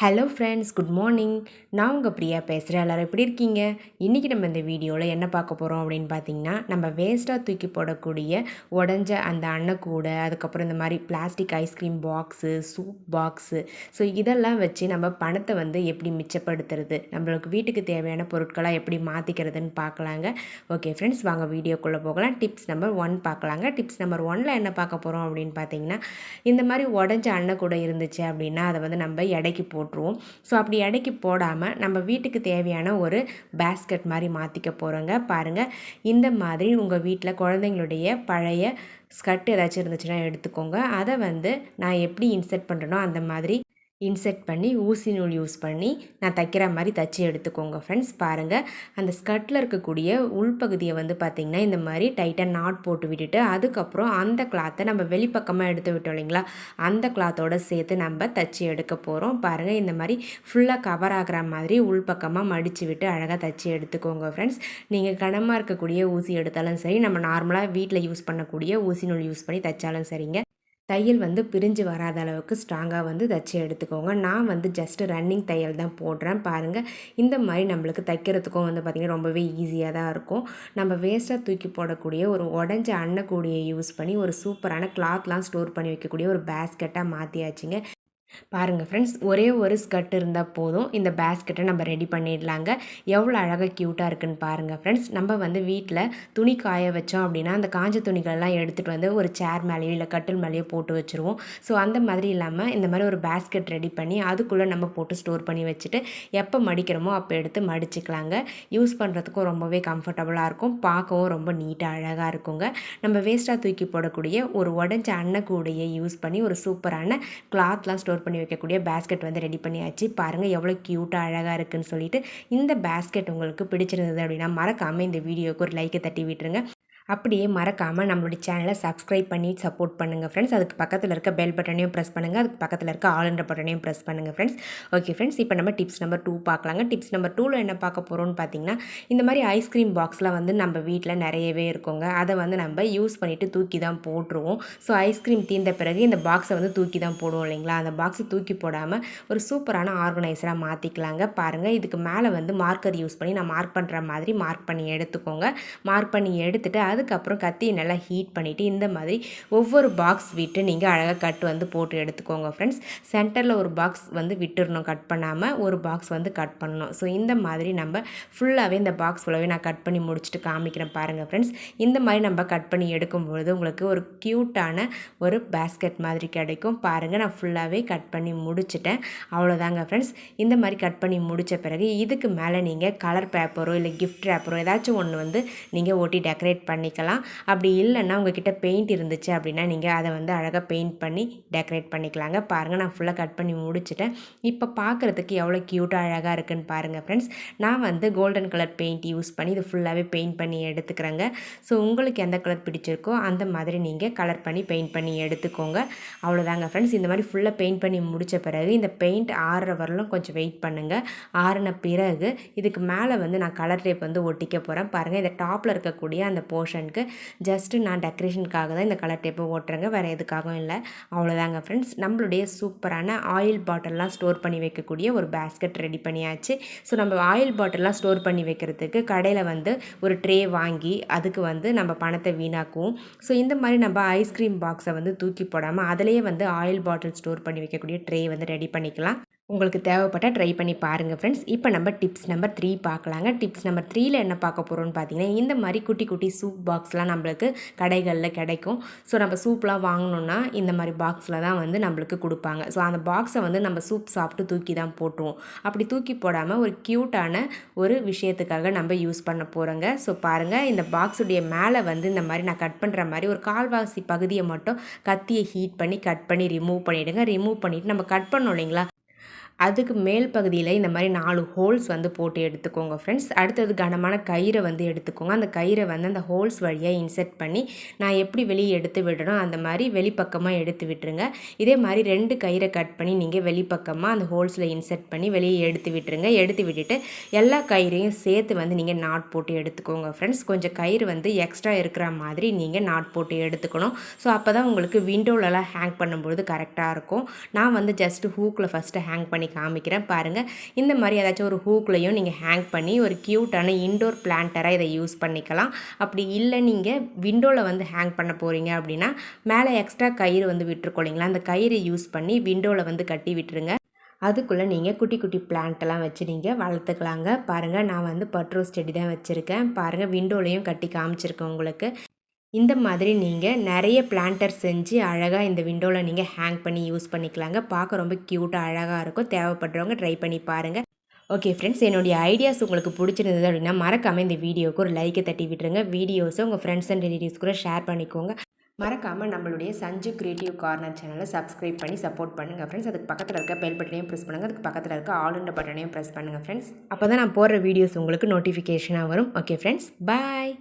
Hello friends good morning நான் உங்கள் பிரியா பேசுகிறேன் எல்லோரும் எப்படி இருக்கீங்க? இன்றைக்கி நம்ம இந்த வீடியோவில் என்ன பார்க்க போகிறோம் அப்படின்னு பார்த்தீங்கன்னா நம்ம வேஸ்ட்டாக தூக்கி போடக்கூடிய உடஞ்ச அந்த அன்னக்கூடை அதுக்கப்புறம் இந்த மாதிரி plastic ice cream box soup box so இதெல்லாம் வச்சு நம்ம பணத்தை வந்து எப்படி மிச்சப்படுத்துறது? நம்மளுக்கு வீட்டுக்கு தேவையான பொருட்களாக எப்படி மாற்றிக்கிறதுன்னு பார்க்கலாங்க. ஓகே ஃப்ரெண்ட்ஸ் வாங்க வீடியோக்குள்ளே போகலாம். டிப்ஸ் நம்பர் ஒன் பார்க்கலாங்க. டிப்ஸ் நம்பர் ஒனில் என்ன பார்க்க போகிறோம் அப்படின்னு பார்த்தீங்கன்னா இந்த மாதிரி உடஞ்ச அன்னக்கூடை இருந்துச்சு அப்படின்னா அதை வந்து நம்ம எடைக்கு போட்டு போட்டுருவோம் ஸோ அப்படி எடைக்கு போடாமல் நம்ம வீட்டுக்கு தேவையான ஒரு பேஸ்கெட் மாதிரி மாற்றிக்க போகிறோங்க பாருங்கள் இந்த மாதிரி உங்கள் வீட்டில் குழந்தைங்களுடைய பழைய ஸ்கர்ட் ஏதாச்சும் இருந்துச்சுன்னா எடுத்துக்கோங்க. அதை வந்து நான் எப்படி இன்செர்ட் பண்ணுறேனோ அந்த மாதிரி இன்செர்ட் பண்ணி ஊசி நூல் யூஸ் பண்ணி நான் தைக்கிற மாதிரி தைச்சி எடுத்துக்கோங்க ஃப்ரெண்ட்ஸ் பாருங்கள் அந்த ஸ்கர்ட்டில் இருக்கக்கூடிய உள்பகுதியை வந்து பார்த்திங்கன்னா இந்த மாதிரி டைட்டாக நாட் போட்டு விட்டுட்டு அதுக்கப்புறம் அந்த கிளாத்தை நம்ம வெளிப்பக்கமாக எடுத்து விட்டோம் இல்லைங்களா? அந்த கிளாத்தோடு சேர்த்து நம்ம தைச்சி எடுக்க போகிறோம் பாருங்கள் இந்த மாதிரி ஃபுல்லாக கவர் ஆகிற மாதிரி உள்பக்கமாக மடித்து விட்டு அழகாக தைச்சி எடுத்துக்கோங்க ஃப்ரெண்ட்ஸ் நீங்கள் கனமாக இருக்கக்கூடிய ஊசி எடுத்தாலும் சரி நம்ம நார்மலாக வீட்டில் யூஸ் பண்ணக்கூடிய ஊசி நூல் யூஸ் பண்ணி தைச்சாலும் சரிங்க. தையல் வந்து பிரிஞ்சு வராத அளவுக்கு ஸ்ட்ராங்காக வந்து தைச்சி எடுத்துக்கோங்க. நான் வந்து ஜஸ்ட்டு ரன்னிங் தையல் தான் போடுறேன். பாருங்கள் இந்த மாதிரி நம்மளுக்கு தைக்கிறதுக்கும் வந்து பார்த்திங்கன்னா ரொம்பவே ஈஸியாக தான் இருக்கும். நம்ம வேஸ்ட்டாக தூக்கி போடக்கூடிய ஒரு உடஞ்ச அன்னக்கூடியை யூஸ் பண்ணி ஒரு சூப்பரான கிளாத்லாம் ஸ்டோர் பண்ணி வைக்கக்கூடிய ஒரு பேஸ்கெட்டாக மாற்றியாச்சுங்க பாருங்கள் ஃப்ரெண்ட்ஸ் ஒரே ஒரு ஸ்கர்ட் இருந்தால் போதும். இந்த பேஸ்கெட்டை நம்ம ரெடி பண்ணிடலாங்க. எவ்வளோ அழகாக க்யூட்டாக இருக்குன்னு பாருங்கள் ஃப்ரெண்ட்ஸ் நம்ம வந்து வீட்டில் துணி காய வச்சோம் அப்படின்னா அந்த காஞ்ச துணிகள்லாம் எடுத்துகிட்டு வந்து ஒரு சேர் மேலேயோ இல்லை கட்டில் மேலேயோ போட்டு வச்சுருவோம். ஸோ அந்த மாதிரி இல்லாமல் இந்த மாதிரி ஒரு பேஸ்கெட் ரெடி பண்ணி அதுக்குள்ளே நம்ம போட்டு ஸ்டோர் பண்ணி வச்சுட்டு எப்போ மடிக்கிறோமோ அப்போ எடுத்து மடிச்சுக்கலாங்க. யூஸ் பண்ணுறதுக்கும் ரொம்பவே கம்ஃபர்டபுளாக இருக்கும். பார்க்கவும் ரொம்ப நீட்டாக அழகாக இருக்குங்க. நம்ம வேஸ்ட்டாக தூக்கி போடக்கூடிய ஒரு உடஞ்ச அன்னக்கூடையை யூஸ் பண்ணி ஒரு சூப்பரான கிளாத்லாம் ஸ்டோர் ஸ்டோர் பண்ணி வைக்கக்கூடிய பேஸ்கெட் வந்து ரெடி பண்ணியாச்சு. பாருங்கள் எவ்வளோ க்யூட்டாக அழகாக இருக்குதுன்னு சொல்லிட்டு இந்த பேஸ்கெட் உங்களுக்கு பிடிச்சிருந்தது அப்படின்னா மறக்காமல் இந்த வீடியோக்கு ஒரு லைக்கை தட்டி விட்டுருங்க. அப்படியே மறக்காமல் நம்மளுடைய சேனலை சப்ஸ்கிரைப் பண்ணி சப்போர்ட் பண்ணுங்கள் ஃப்ரெண்ட்ஸ் அதுக்கு பக்கத்தில் இருக்க பெல் பட்டனையும் ப்ரெஸ் பண்ணுங்கள் அதுக்கு பக்கத்தில் இருக்க ஆளுன்ற பட்டனையும் ப்ரெஸ் பண்ணுங்கள் ஃப்ரெண்ட்ஸ் ஓகே ஃப்ரெண்ட்ஸ் இப்போ நம்ம டிப்ஸ் நம்பர் டூ பார்க்கலாங்க. டிப்ஸ் நம்பர் டூவில் என்ன பார்க்க போகிறோம்னு பார்த்தீங்கன்னா இந்த மாதிரி ஐஸ்கிரீம் பாக்ஸில் வந்து நம்ம வீட்டில் நிறையவே இருக்குங்க. அதை வந்து நம்ம யூஸ் பண்ணிவிட்டு தூக்கி தான் போட்டுருவோம் ஸோ ஐஸ்கிரீம் தீர்ந்த பிறகு இந்த பாக்ஸை வந்து தூக்கி தான் போடுவோம் இல்லைங்களா? அந்த பாக்ஸை தூக்கி போடாமல் ஒரு சூப்பரான ஆர்கனைசராக மாற்றிக்கலாங்க பாருங்கள் இதுக்கு மேலே வந்து மார்க்கர் யூஸ் பண்ணி நான் மார்க் பண்ணுற மாதிரி மார்க் பண்ணி எடுத்துக்கோங்க. மார்க் பண்ணி எடுத்துகிட்டு அது அதுக்கப்புறம் கத்தியை நல்லா ஹீட் பண்ணிவிட்டு இந்த மாதிரி ஒவ்வொரு பாக்ஸ் விட்டு நீங்கள் அழகாக கட் வந்து போட்டு எடுத்துக்கோங்க ஃப்ரெண்ட்ஸ் சென்டரில் ஒரு பாக்ஸ் வந்து விட்டுடணும் கட் பண்ணாமல் ஒரு பாக்ஸ் வந்து கட் பண்ணணும். ஸோ இந்த மாதிரி நம்ம ஃபுல்லாகவே இந்த பாக்ஸ் ஃபுல்லாகவே நான் கட் பண்ணி முடிச்சுட்டு காமிக்கிறேன் பாருங்கள் ஃப்ரெண்ட்ஸ் இந்த மாதிரி நம்ம கட் பண்ணி எடுக்கும்பொழுது உங்களுக்கு ஒரு க்யூட்டான ஒரு பேஸ்கெட் மாதிரி கிடைக்கும். பாருங்கள் நான் ஃபுல்லாகவே கட் பண்ணி முடிச்சிட்டேன். அவ்வளோதாங்க ஃப்ரெண்ட்ஸ் இந்த மாதிரி கட் பண்ணி முடித்த பிறகு இதுக்கு மேலே நீங்கள் கலர் பேப்பரோ இல்லை கிஃப்ட் ரேப்பரோ ஏதாச்சும் ஒன்று வந்து நீங்கள் ஒட்டி டெக்கரேட் பண்ணி பண்ணிக்கலாம். அப்படி இல்லைன்னா உங்ககிட்ட பெயிண்ட் இருந்துச்சு அப்படின்னா நீங்கள் அதை வந்து அழகாக பெயிண்ட் பண்ணி டெக்கரேட் பண்ணிக்கலாங்க. பாருங்கள் நான் ஃபுல்லாக கட் பண்ணி முடிச்சுட்டேன். இப்போ பார்க்குறதுக்கு எவ்வளோ க்யூட்டாக அழகாக இருக்குன்னு பாருங்கள் ஃப்ரெண்ட்ஸ் நான் வந்து கோல்டன் கலர் பெயிண்ட் யூஸ் பண்ணி இது ஃபுல்லாகவே பெயிண்ட் பண்ணி எடுத்துக்கிறேங்க. ஸோ உங்களுக்கு எந்த கலர் பிடிச்சிருக்கோ அந்த மாதிரி நீங்கள் கலர் பண்ணி பெயிண்ட் பண்ணி எடுத்துக்கோங்க. அவ்வளோதாங்க ஃப்ரெண்ட்ஸ் இந்த மாதிரி ஃபுல்லாக பெயிண்ட் பண்ணி முடித்த பிறகு இந்த பெயிண்ட் ஆறுற வரலும் கொஞ்சம் வெயிட் பண்ணுங்கள் ஆறின பிறகு இதுக்கு மேலே வந்து நான் கலர் டேப் வந்து ஒட்டிக்க போகிறேன் பாருங்கள் இந்த டாப்பில் இருக்கக்கூடிய அந்த போர்ஷன் போர்ஷனுக்கு ஜஸ்ட்டு நான் டெக்கரேஷனுக்காக தான் இந்த கலர் டேப்பை ஓட்டுறேங்க. வேறு எதுக்காகவும் இல்லை. அவ்வளோதாங்க ஃப்ரெண்ட்ஸ் நம்மளுடைய சூப்பரான ஆயில் பாட்டில்லாம் ஸ்டோர் பண்ணி வைக்கக்கூடிய ஒரு பேஸ்கெட் ரெடி பண்ணியாச்சு. ஸோ நம்ம ஆயில் பாட்டில்லாம் ஸ்டோர் பண்ணி வைக்கிறதுக்கு கடையில் வந்து ஒரு ட்ரே வாங்கி அதுக்கு வந்து நம்ம பணத்தை வீணாக்குவோம். ஸோ இந்த மாதிரி நம்ம ஐஸ்கிரீம் பாக்ஸை வந்து தூக்கி போடாமல் அதிலேயே வந்து ஆயில் பாட்டில் ஸ்டோர் பண்ணி வைக்கக்கூடிய ட்ரே வந்து ரெடி பண்ணிக்கலாம். உங்களுக்கு தேவைப்பட்டால் ட்ரை பண்ணி பாருங்கள் ஃப்ரெண்ட்ஸ் இப்போ நம்ம டிப்ஸ் நம்பர் த்ரீ பார்க்கலாங்க. டிப்ஸ் நம்பர் த்ரீயில் என்ன பார்க்க போகிறோம்னு பார்த்தீங்கன்னா இந்த மாதிரி குட்டி குட்டி சூப் பாக்ஸ்லாம் நம்மளுக்கு கடைகளில் கிடைக்கும். ஸோ நம்ம சூப்லாம் வாங்கணுன்னா இந்த மாதிரி பாக்ஸில் தான் வந்து நம்மளுக்கு கொடுப்பாங்க. ஸோ அந்த பாக்ஸை வந்து நம்ம சூப் சாப்பிட்டு தூக்கி தான் போட்டுருவோம். அப்படி தூக்கி போடாமல் ஒரு க்யூட்டான ஒரு விஷயத்துக்காக நம்ம யூஸ் பண்ண போகிறோங்க ஸோ பாருங்கள் இந்த பாக்ஸுடைய மேலே வந்து இந்த மாதிரி நான் கட் பண்ணுற மாதிரி ஒரு கால்வாசி பகுதியை மட்டும் கத்தியை ஹீட் பண்ணி கட் பண்ணி ரிமூவ் பண்ணிவிடுங்க ரிமூவ் பண்ணிவிட்டு நம்ம கட் பண்ணோம் இல்லைங்களா அதுக்கு மேல் பகுதியில் இந்த மாதிரி நாலு ஹோல்ஸ் வந்து போட்டு எடுத்துக்கோங்க ஃப்ரெண்ட்ஸ் அடுத்தது கனமான கயிறை வந்து எடுத்துக்கோங்க. அந்த கயிறை வந்து அந்த ஹோல்ஸ் வழியாக இன்செர்ட் பண்ணி நான் எப்படி வெளியே எடுத்து விடணும் அந்த மாதிரி வெளிப்பக்கமாக எடுத்து விட்டுருங்க. இதே மாதிரி ரெண்டு கயிறை கட் பண்ணி நீங்கள் வெளிப்பக்கமாக அந்த ஹோல்ஸில் இன்செர்ட் பண்ணி வெளியே எடுத்து விட்டுருங்க. எடுத்து விட்டுட்டு எல்லா கயிறையும் சேர்த்து வந்து நீங்கள் நாட் போட்டு எடுத்துக்கோங்க ஃப்ரெண்ட்ஸ் கொஞ்சம் கயிறு வந்து எக்ஸ்ட்ரா இருக்கிற மாதிரி நீங்கள் நாட் போட்டு எடுத்துக்கணும். ஸோ அப்போ தான் உங்களுக்கு விண்டோவிலலாம் ஹேங் பண்ணும்பொழுது கரெக்டாக இருக்கும். நான் வந்து ஜஸ்ட்டு ஹூக்கில் ஃபஸ்ட்டு ஹேங் பண்ணி காமிக்கிறேன். பாருங்கள் இந்த மாதிரி ஏதாச்சும் ஒரு ஹூக்லேயும் நீங்கள் ஹேங் பண்ணி ஒரு க்யூட்டான இன்டோர் பிளான்ட்டராக இதை யூஸ் பண்ணிக்கலாம். அப்படி இல்லை நீங்கள் விண்டோவில் வந்து ஹேங் பண்ண போகிறீங்க அப்படின்னா மேலே எக்ஸ்ட்ரா கயிறு வந்து விட்டுருக்கோம் இல்லைங்களா? அந்த கயிறு யூஸ் பண்ணி விண்டோவில் வந்து கட்டி விட்டுருங்க. அதுக்குள்ளே நீங்கள் குட்டி குட்டி பிளான்ட்டெல்லாம் வச்சு நீங்கள் வளர்த்துக்கலாங்க. பாருங்கள் நான் வந்து பட்ரோஸ் செடி தான் வச்சுருக்கேன். பாருங்கள் விண்டோலையும் கட்டி காமிச்சிருக்கேன் உங்களுக்கு. இந்த மாதிரி நீங்கள் நிறைய பிளான்டர் செஞ்சு அழகாக இந்த விண்டோவில் நீங்கள் ஹேங் பண்ணி யூஸ் பண்ணிக்கலாங்க. பார்க்க ரொம்ப க்யூட்டாக அழகாக இருக்கும். தேவைப்படுறவங்க ட்ரை பண்ணி பாருங்கள் ஓகே ஃப்ரெண்ட்ஸ் என்னுடைய ஐடியாஸ் உங்களுக்கு பிடிச்சிருந்தது அப்படின்னா மறக்காமல் இந்த வீடியோவுக்கு ஒரு லைக்கை தட்டி விட்டுருங்க. வீடியோஸை உங்கள் ஃப்ரெண்ட்ஸ் அண்ட் ரிலேட்டிவ்ஸ் கூட ஷேர் பண்ணிக்கோங்க. மறக்காமல் நம்மளுடைய சஞ்சு கிரியேட்டிவ் கார்னர் சேனலை சப்ஸ்கிரைப் பண்ணி சப்போர்ட் பண்ணுங்கள் ஃப்ரெண்ட்ஸ் அதுக்கு பக்கத்தில் இருக்க பெல் பட்டனையும் ப்ரெஸ் பண்ணுங்கள் அதுக்கு பக்கத்தில் இருக்க ஆல் பட்டனையும் ப்ரெஸ் பண்ணுங்கள் ஃப்ரெண்ட்ஸ் அப்போ தான் நான் போடுற வீடியோஸ் உங்களுக்கு நோட்டிஃபிகேஷனாக வரும். Okay friends bye